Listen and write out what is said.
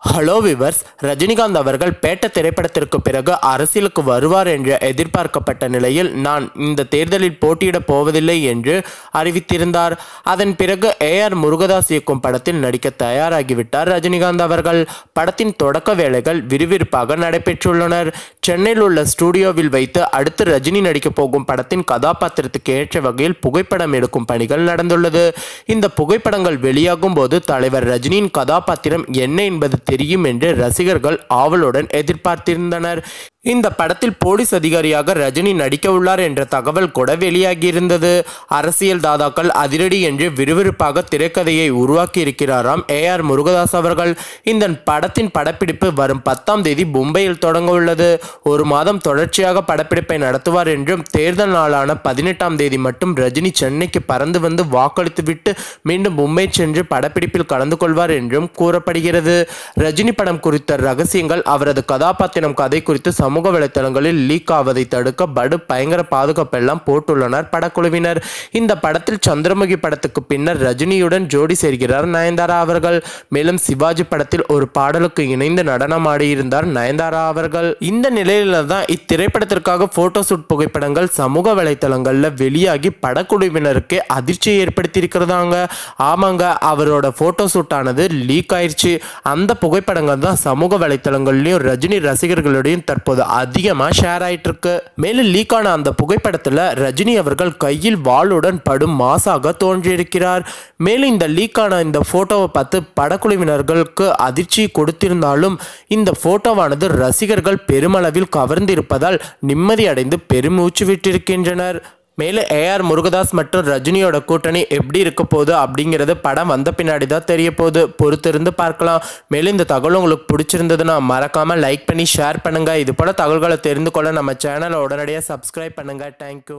Hello viewers Rajinikanth அவர்கள் பேட்ட திரைப்படத்திற்கு பிறகு அரசியலுக்கு வருவார் என்று எதிர்பார்க்கப்பட்ட நிலையில் நான் இந்த தேர்தலில் போட்டியிடப் போவதில்லை என்று அறிவித்திருந்தார். அதன் பிறகு ஏஆர் முருகதாஸ் இயக்கும் படத்தில் நடிக்க தயாராகிவிட்டார் ரஜினிகாந்த் அவர்கள். படத்தின் தொடக்க வேலைகள் விறுவிறுப்பாக நடைபெற்றுள்ளனர். சென்னையில் உள்ள ஸ்டூடியோவில் வைத்து அடுத்து ரஜினி நடிக்கப் போகும் படத்தின் கதாபாத்திரத்துக்கு ஏற்ற வகையில் புகைப்படம் எடுக்கும் பணிகள் நடந்துள்ளது. இந்த புகைப்படங்கள் வெளியாகும் போது தலைவர் ரஜினியின் கதாபாத்திரம் என்ன என்பது தெரியும் என்று ரசிகர்கள் ஆவலுடன் எதிர்பார்த்திருந்தனர். இந்த படத்தில் போலீஸ் அதிகாரியாக ரஜினி நடிக்க உள்ளார் என்ற தகவல் கூட வெளியாகியிருந்தது. அரசியல் தாதாக்கள் அதிரடி என்று விறுவிறுப்பாக திரைக்கதையை உருவாக்கி இருக்கிறாராம் ஏ ஆர் முருகதாஸ் அவர்கள். இந்த படத்தின் படப்பிடிப்பு வரும் பத்தாம் தேதி மும்பையில் தொடங்க உள்ளது ஒரு மாதம் தொடர்ச்சியாக படப்பிடிப்பை நடத்துவார் என்றும் தேர்தல் நாளான பதினெட்டாம் தேதி மட்டும் ரஜினி சென்னைக்கு பறந்து வந்து வாக்களித்துவிட்டு மீண்டும் மும்பை சென்று படப்பிடிப்பில் கலந்து கொள்வார் என்றும் கூறப்படுகிறது. ரஜினி படம் குறித்த ரகசியங்கள் அவரது கதாபாத்திரம் கதை குறித்து சமூக சமூக வலைத்தளங்களில் லீக் ஆவதை தடுக்க படு பயங்கர பாதுகாப்பெல்லாம் போட்டுள்ளனர் படக்குழுவினர். இந்த படத்தில் சந்திரமுகி படத்துக்கு பின்னர் ரஜினியுடன் ஜோடி சேர்கிறார் நயன்தாரா அவர்கள். மேலும் சிவாஜி படத்தில் ஒரு பாடலுக்கு இணைந்து நடனமாடியிருந்தார் நயன்தாரா அவர்கள். இந்த நிலையில தான் இத்திரைப்படத்திற்காக போட்டோ ஷூட் புகைப்படங்கள் சமூக வலைத்தளங்களில் வெளியாகி படக்குழுவினருக்கு அதிர்ச்சியை ஏற்படுத்தியிருக்கிறதாங்க. ஆமாங்க அவரோட போட்டோ ஷூட் ஆனது லீக் ஆயிடுச்சு அந்த புகைப்படங்கள் தான் சமூக வலைத்தளங்கள்லையும் ரஜினி ரசிகர்களுடையும் தற்போது அதிகமாக ஷேர் ஆயிட்டு இருக்கு மேலும் லீக் ஆன அந்த புகைப்படத்தில் ரஜினி அவர்கள் கையில் வாளுடன் படும் மாசாக தோன்றியிருக்கிறார். மேலும் இந்த லீக் ஆன இந்த போட்டோவை பார்த்து படக்குழுவினர்களுக்கு அதிர்ச்சி கொடுத்திருந்தாலும் இந்த போட்டோவானது ரசிகர்கள் பெருமளவில் கவர்ந்திருப்பதால் நிம்மதி அடைந்து பெருமூச்சு விட்டிருக்கின்றனர். மேலும் ஏஆர் முருகதாஸ் மற்றும் ரஜினியோட கூட்டணி எப்படி இருக்க போகுது அப்படிங்கிறது படம் வந்த பின்னாடி தான் தெரிய போகுது. பொறுத்திருந்து பார்க்கலாம். மேலும் இந்த தகவல் உங்களுக்கு பிடிச்சிருந்ததுன்னா மறக்காமல் லைக் பண்ணி ஷேர் பண்ணுங்கள் இது போல தகவல்களை தெரிந்து கொள்ள நம்ம சேனலை உடனடியாக சப்ஸ்கிரைப் பண்ணுங்கள் தேங்க்யூ